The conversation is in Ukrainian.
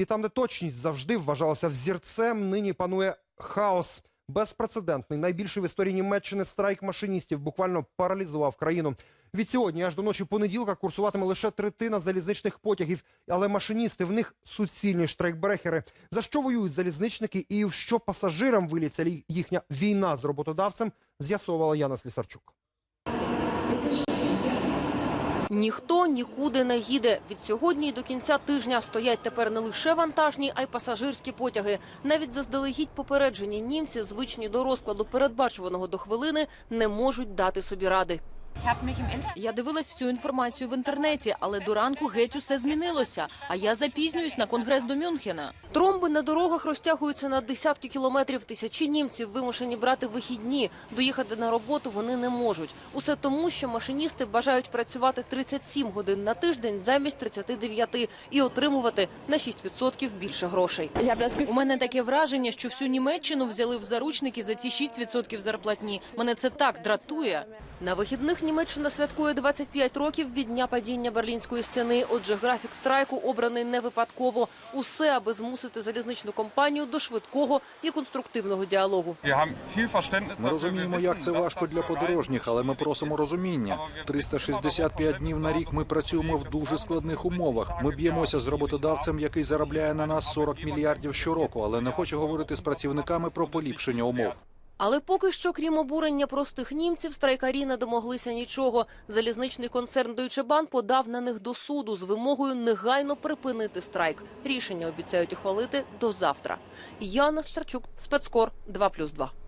І там, де точність завжди вважалася взірцем, нині панує хаос. Безпрецедентний, найбільший в історії Німеччини страйк машиністів буквально паралізував країну. Від сьогодні аж до ночі понеділка курсуватиме лише третина залізничних потягів, але машиністи в них суцільні штрайкбрехери. За що воюють залізничники і в що пасажирам виліться лі- їхня війна з роботодавцем, з'ясовувала Яна Слісарчук. Ніхто нікуди не їде. Від сьогодні і до кінця тижня стоять тепер не лише вантажні, а й пасажирські потяги. Навіть заздалегідь попереджені німці, звичні до розкладу передбачуваного до хвилини, не можуть дати собі ради. Я дивилась всю інформацію в інтернеті, але до ранку геть усе змінилося. А я запізнююсь на конгрес до Мюнхена. Тромби на дорогах розтягуються на десятки кілометрів. Тисячі німців вимушені брати вихідні. Доїхати на роботу вони не можуть. Усе тому, що машиністи бажають працювати 37 годин на тиждень замість 39 і отримувати на 6% більше грошей. У мене таке враження, що всю Німеччину взяли в заручники за ці 6% зарплатні. Мене це так дратує. На вихідних Німеччина святкує 25 років від дня падіння Берлінської стіни. Отже, графік страйку обраний не випадково. Усе, аби змусити залізничну компанію до швидкого і конструктивного діалогу. Ми розуміємо, як це важко для подорожніх, але ми просимо розуміння. 365 днів на рік ми працюємо в дуже складних умовах. Ми б'ємося з роботодавцем, який заробляє на нас 40 мільярдів щороку, але не хоче говорити з працівниками про поліпшення умов. Але поки що, крім обурення простих німців, страйкарі не домоглися нічого. Залізничний концерн Deutsche Bahn подав на них до суду з вимогою негайно припинити страйк. Рішення обіцяють ухвалити до завтра. Яна Старчук, спецкор 2+,2.